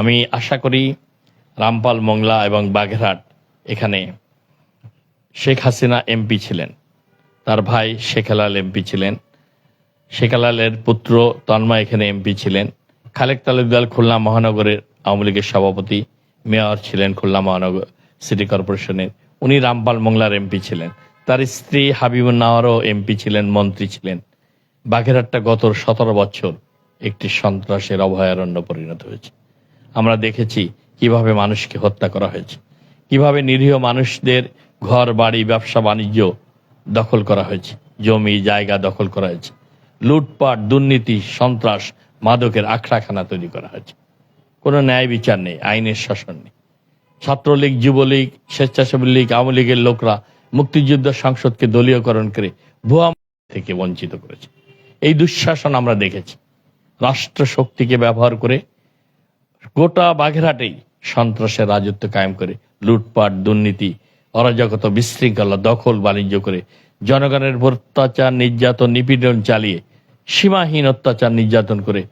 আমি আশা করি রামপাল মংলা এবং বাগেরহাট এখানে শেখ হাসিনা এমপি ছিলেন। তার ভাই শেখালাল এমপি ছিলেন। শেখালালের পুত্র তন্ময় এখানে এমপি ছিলেন। খালেক তালুকদার খুলনা মহানগরের আওয়ামী লীগের সভাপতি, মেয়র ছিলেন খুলনা মহানগর সিটি কর্পোরেশনের। উনি রামপাল মংলার এমপি ছিলেন। তার স্ত্রী হাবিবুন নাওয়ারও এমপি ছিলেন, মন্ত্রী ছিলেন। বাঘেরহাটটা গত সতেরো বছর একটি সন্ত্রাসের অভয়ারণ্য পরিণত হয়েছে। আমরা দেখেছি কীভাবে মানুষকে হত্যা করা হয়েছে। কীভাবে নিরীহ মানুষদের ঘর, বাড়ি, ব্যবসা, বাণিজ্য দখল করা হয়েছে। জমি, জায়গা দখল করা হয়েছে। লুটপাট, দুর্নীতি, সন্ত্রাস, মাদকের আখড়াখানা তৈরি করা হয়েছে। কোনো ন্যায় বিচার নেই, আইনের শাসন নেই। ছাত্রলীগ, যুবলীগ, স্বেচ্ছাসেবী লীগ, আওয়ামী লীগের লোকরা মুক্তিযুদ্ধ সংসদকে দলীয়করণ করে ভুয়া থেকে বঞ্চিত করেছে। এই দুঃশাসন আমরা দেখেছি। রাষ্ট্র শক্তিকে ব্যবহার করে গোটা বাঘেরহাটেই সন্ত্রাসের রাজত্ব কায়েম করে, লুটপাট, দুর্নীতি, অরাজকতা, বিশৃঙ্খলা, দখল, বাণিজ্য করে জনগণের অত্যাচার নির্যাতন, নিপীড়ন চালিয়ে, সীমাহীন অত্যাচার নির্যাতন করে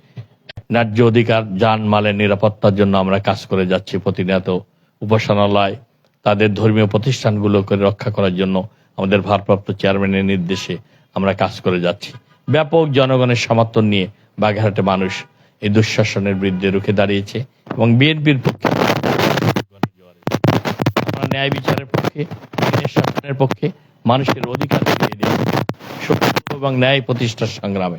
ন্যায্য অধিকার যান মালের নিরাপত্তার জন্য আমরা কাজ করে যাচ্ছি প্রতিনিয়ত। উপাসনালয়, তাদের ধর্মীয় প্রতিষ্ঠানগুলোকে রক্ষা করার জন্য আমাদের ভারপ্রাপ্ত চেয়ারম্যানের নির্দেশে আমরা কাজ করে যাচ্ছি। ব্যাপক জনগণের সমর্থন নিয়ে বাগেরহাটে মানুষ এই দুঃশাসনের বিরুদ্ধে রুখে দাঁড়িয়েছে এবং বিএনপির পক্ষে ন্যায় বিচারের পক্ষে শাসনের পক্ষে মানুষের অধিকার এবং ন্যায় প্রতিষ্ঠার সংগ্রামে।